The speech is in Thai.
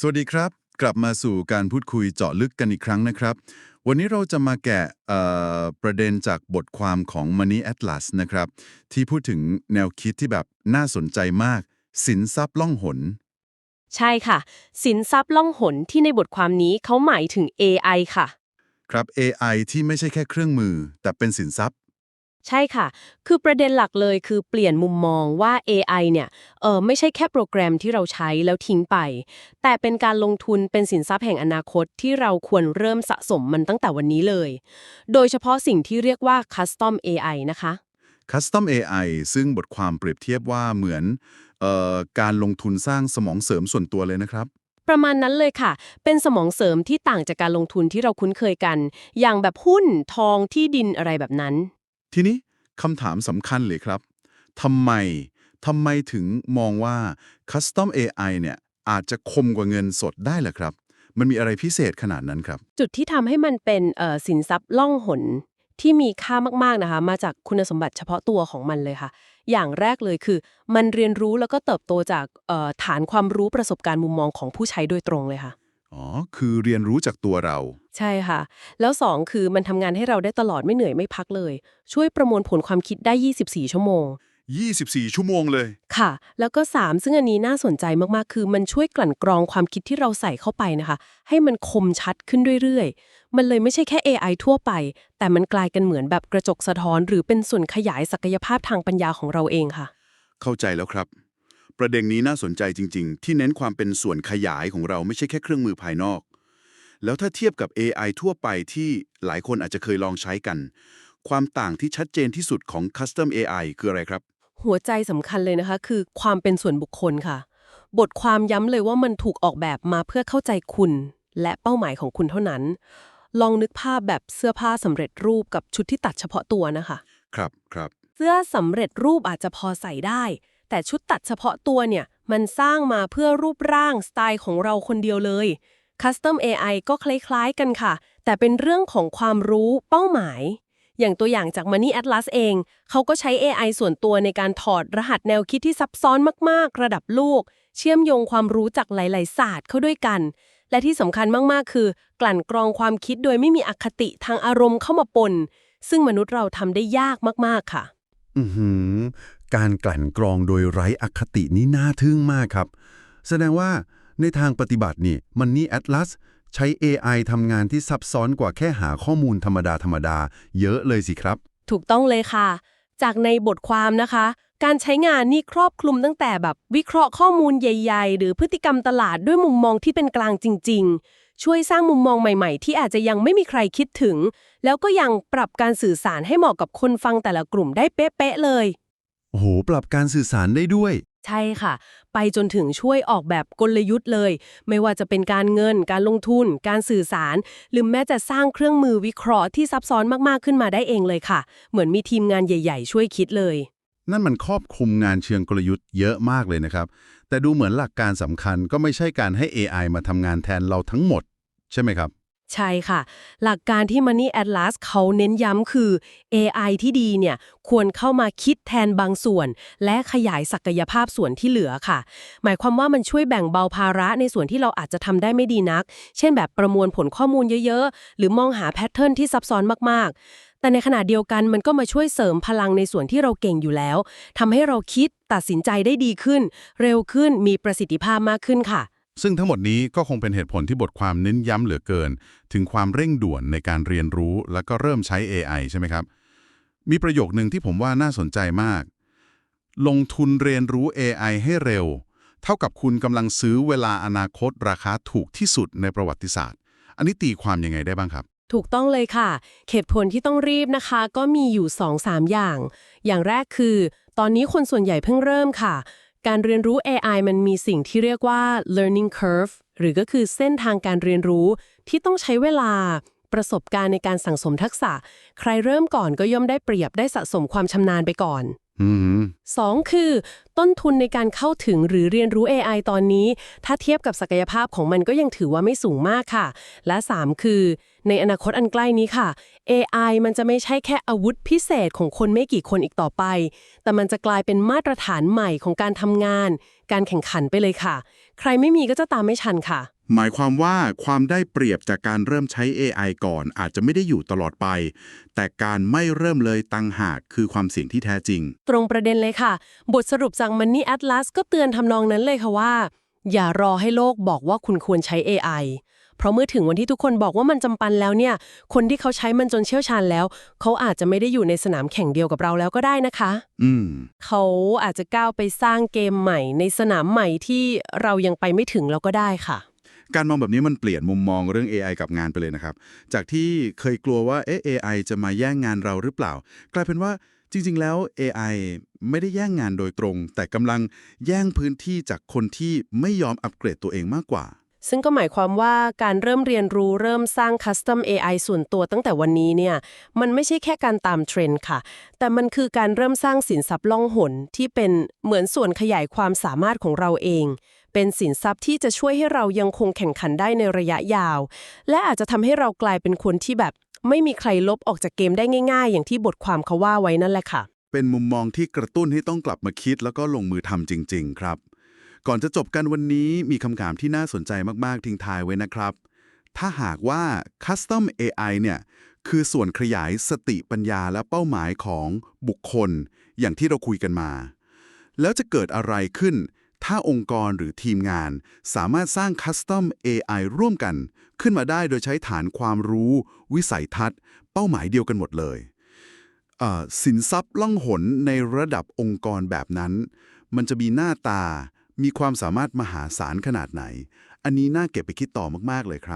สวัสดีครับ กลับมาสู่การพูดคุยเจาะลึกกันอีกครั้งนะครับ วันนี้เราจะมาแกะเอ่อประเด็นจากบทความของ Money Atlas นะครับ ที่พูดถึงแนวคิดที่แบบน่าสนใจมาก สินทรัพย์ล่องหน ใช่ค่ะ สินทรัพย์ล่องหนที่ในบทความนี้เขาหมายถึง AI ค่ะ ครับ AI ที่ไม่ใช่แค่เครื่องมือ แต่เป็นสินทรัพย์ ใช่ค่ะ คือประเด็นหลักเลยคือเปลี่ยนมุมมองว่า AI เนี่ยเออไม่ใช่แค่โปรแกรมที่เราใช้แล้วทิ้งไป แต่เป็นการลงทุนเป็นสินทรัพย์แห่งอนาคตที่เราควรเริ่มสะสมมันตั้งแต่วันนี้เลย โดยเฉพาะสิ่งที่เรียกว่า Custom AI นะคะ Custom AI ซึ่งบทความเปรียบเทียบว่าเหมือนเอ่อการลงทุนสร้างสมองเสริมส่วนตัวเลยนะครับประมาณนั้นเลยค่ะ เป็นสมองเสริมที่ต่างจากการลงทุนที่เราคุ้นเคยกัน อย่างแบบหุ้น ทอง ที่ดินอะไรแบบนั้น ทีนี้คำถามสำคัญเลยครับทำไมทำไมถึงมองว่า Custom AI เนี่ยอาจจะคมกว่าเงินสดได้ล่ะครับ มันมีอะไรพิเศษขนาดนั้นครับ จุดที่ทำให้มันเป็นเอ่อสินทรัพย์ล่องหนที่มีค่ามาก ๆ นะคะ มาจากคุณสมบัติเฉพาะตัวของมันเลยค่ะ อย่างแรกเลยคือ มันเรียนรู้แล้วก็เติบโตจากเอ่อฐานความรู้ประสบการณ์มุมมองของผู้ใช้โดยตรงเลยค่ะ อ๋อ คือเรียนรู้จากตัวเรา ใช่ค่ะ แล้ว 2 คือมันทำงานให้เราได้ตลอดไม่เหนื่อยไม่พักเลย ช่วยประมวลผลความคิดได้ 24 ชั่วโมง 24 ชั่วโมงเลย ค่ะ แล้วก็ 3 ซึ่งอันนี้น่าสนใจมาก ๆ คือมันช่วยกลั่นกรองความคิดที่เราใส่เข้าไปนะคะ ให้มันคมชัดขึ้นเรื่อย ๆ มันเลยไม่ใช่แค่ AI ทั่วไป แต่มันกลายกันเหมือนแบบกระจกสะท้อน หรือเป็นส่วนขยายศักยภาพทางปัญญาของเราเองค่ะ เข้าใจแล้วครับ ประเด็นนี้น่าสนใจจริง ๆ ที่เน้นความเป็นส่วนขยายของเราไม่ใช่แค่เครื่องมือภายนอก แล้วถ้าเทียบกับ AI ทั่วไปที่หลายคนอาจจะเคยลองใช้กัน ความต่างที่ชัดเจนที่สุดของ Custom AI คืออะไรครับ หัวใจสำคัญเลยนะคะ คือความเป็นส่วนบุคคลค่ะ บทความย้ำเลยว่ามันถูกออกแบบมาเพื่อเข้าใจคุณ และเป้าหมายของคุณเท่านั้น ลองนึกภาพแบบเสื้อผ้าสำเร็จรูปกับชุดที่ตัดเฉพาะตัวนะคะ ครับครับ เสื้อสำเร็จรูปอาจจะพอใส่ได้ แต่ชุดตัดเฉพาะตัวเนี่ยมันสร้างมาเพื่อรูปร่างสไตล์ของเราคนเดียวเลย Custom AI ก็คล้ายๆกันค่ะ แต่เป็นเรื่องของความรู้เป้าหมาย อย่างตัวอย่างจาก Money Atlas เอง เขาก็ใช้ AI ส่วนตัวในการถอดรหัสแนวคิดที่ซับซ้อนมากๆ ระดับโลก เชื่อมโยงความรู้จากหลาย ๆ ศาสตร์เข้าด้วยกัน และที่สำคัญมากๆ คือ กลั่นกรองความคิดโดยไม่มีอคติทางอารมณ์เข้ามาปน ซึ่งมนุษย์เราทำได้ยากมากๆ ค่ะ อือหือการกลั่นกรองโดยไร้อคตินี่น่าทึ่งมากครับ แสดงว่า ในทางปฏิบัตินี่มันนี่ Atlas ใช้ AI ทำงานที่ซับซ้อนกว่าแค่หาข้อมูลธรรมดาธรรมดาๆเยอะเลยสิครับ ถูกต้องเลยค่ะ จากในบทความนะคะ การใช้งานนี่ครอบคลุมตั้งแต่แบบวิเคราะห์ข้อมูลใหญ่ ๆ หรือพฤติกรรมตลาดด้วยมุมมองที่เป็นกลางจริง ๆ ช่วยสร้างมุมมองใหม่ ๆ ที่อาจจะยังไม่มีใครคิดถึง แล้วก็ยังปรับการสื่อสารให้เหมาะกับคนฟังแต่ละกลุ่มได้เป๊ะๆเลย โอ้โห ปรับการสื่อสารได้ด้วย ใช่ค่ะ ไปจนถึงช่วยออกแบบกลยุทธ์เลย ไม่ว่าจะเป็นการเงิน การลงทุน การสื่อสาร หรือแม้จะสร้างเครื่องมือวิเคราะห์ที่ซับซ้อนมากๆขึ้นมาได้เองเลยค่ะ เหมือนมีทีมงานใหญ่ ๆ ช่วยคิดเลย นั่นมันครอบคลุมงานเชิงกลยุทธ์เยอะมากเลยนะครับ แต่ดูเหมือนหลักการสำคัญก็ไม่ใช่การให้ AI มาทำงานแทนเราทั้งหมด ใช่ไหมครับ ใช่ค่ะ หลักการที่ Money Atlas เขาเน้นย้ำคือ AI ที่ดีเนี่ยควรเข้ามาคิดแทนบางส่วน และขยายศักยภาพส่วนที่เหลือค่ะ หมายความว่ามันช่วยแบ่งเบาภาระในส่วนที่เราอาจจะทำได้ไม่ดีนัก เช่นแบบประมวลผลข้อมูลเยอะๆ หรือมองหาแพทเทิร์นที่ซับซ้อนมากๆ แต่ในขณะเดียวกันมันก็มาช่วยเสริมพลังในส่วนที่เราเก่งอยู่แล้วทำให้เราคิดตัดสินใจได้ดีขึ้น เร็วขึ้นมีประสิทธิภาพมากขึ้นค่ะ ซึ่งทั้งหมดนี้ก็คงเป็นเหตุผลที่บทความเน้นย้ำเหลือเกิน ถึงความเร่งด่วนในการเรียนรู้แล้วก็เริ่มใช้ AI ใช่ไหมครับ มีประโยคหนึ่งที่ผมว่าน่าสนใจมาก ลงทุนเรียนรู้ AI ให้เร็ว เท่ากับคุณกำลังซื้อเวลาอนาคตราคาถูกที่สุดในประวัติศาสตร์ อันนี้ตีความยังไงได้บ้างครับ ถูกต้องเลยค่ะเหตุผลที่ต้องรีบนะคะ ก็มีอยู่ 2-3 อย่าง อย่างแรกคือ ตอนนี้คนส่วนใหญ่เพิ่งเริ่มค่ะ การเรียนรู้ AI มันมีสิ่งที่เรียกว่า learning curve หรือก็คือเส้นทางการเรียนรู้ที่ต้องใช้เวลาประสบการณ์ในการสั่งสมทักษะ ใครเริ่มก่อนก็ย่อมได้เปรียบได้สะสมความชำนาญไปก่อนอืม2คือ ต้นทุนในการเข้าถึงหรือเรียนรู้ AI ตอนนี้ ถ้าเทียบกับศักยภาพของมันก็ยังถือว่าไม่สูงมากค่ะ และ 3 คือ ในอนาคตอันใกล้นี้ค่ะ AI มันจะไม่ใช่แค่อาวุธพิเศษของคนไม่กี่คนอีกต่อไป แต่มันจะกลายเป็นมาตรฐานใหม่ของการทำงาน การแข่งขันไปเลยค่ะ ใครไม่มีก็จะตามไม่ทันค่ะ หมายความว่าความได้เปรียบจากการเริ่มใช้ AI ก่อนอาจจะไม่ได้อยู่ตลอดไป แต่การไม่เริ่มเลยตังหากคือความเสี่ยงที่แท้จริง ตรงประเด็นเลยค่ะ บทสรุปจาก Money Atlas ก็เตือนทำนองนั้นเลยค่ะว่า อย่ารอให้โลกบอกว่าคุณควรใช้ AI เพราะเมื่อถึงวันที่ทุกคนบอกว่ามันจำปันแล้วเนี่ย คนที่เขาใช้มันจนเชี่ยวชาญแล้ว เขาอาจจะไม่ได้อยู่ในสนามแข่งเดียวกับเราแล้วก็ได้นะคะ อืม เขาอาจจะก้าวไปสร้างเกมใหม่ ในสนามใหม่ที่เรายังไปไม่ถึงแล้วก็ได้ค่ะ การมองแบบนี้มันเปลี่ยนมุมมองเรื่อง AI กับงานไปเลยนะครับ จากที่เคยกลัวว่าเอ๊ะ AI จะมาแย่งงานเราหรือเปล่า กลายเป็นว่า จริงๆ แล้ว AI ไม่ได้แย่งงานโดยตรง แต่กำลังแย่งพื้นที่จากคนที่ไม่ยอมอัปเกรดตัวเองมากกว่า ซึ่งก็หมายความว่าการเริ่มเรียนรู้เริ่มสร้าง Custom AI ส่วนตัวตั้งแต่วันนี้เนี่ย มันไม่ใช่แค่การตามเทรนด์ค่ะ แต่มันคือการเริ่มสร้างสินทรัพย์ล่องหนที่เป็นเหมือนส่วนขยายความสามารถของเราเอง เป็นสินทรัพย์ที่จะช่วยให้เรายังคงแข่งขันได้ในระยะยาว และอาจจะทำให้เรากลายเป็นคนที่แบบ ไม่มีใครลบออกจากเกมได้ง่ายๆ อย่างที่บทความเขาว่าไว้นั่นแหละค่ะ เป็นมุมมองที่กระตุ้นให้ต้องกลับมาคิดแล้วก็ลงมือทำจริง ๆ ครับ ก่อนจะจบกันวันนี้มีคำถามที่น่าสนใจมากๆทิ้งท้ายไว้นะครับ ถ้าหากว่า Custom AI เนี่ยคือส่วนขยายสติปัญญาและเป้าหมายของบุคคล อย่างที่เราคุยกันมา แล้วจะเกิดอะไรขึ้น ถ้าองค์กรหรือทีมงาน สามารถสร้าง Custom AI ร่วมกัน ขึ้นมาได้โดยใช้ฐานความรู้ วิสัยทัศน์ เป้าหมายเดียวกันหมดเลยเสินทรัพย์ล่องหนในระดับองค์กรแบบนั้น มันจะมีหน้าตา มีความสามารถมหาศาลขนาดไหน อันนี้น่าเก็บไปคิดต่อมาก ๆ เลยครับ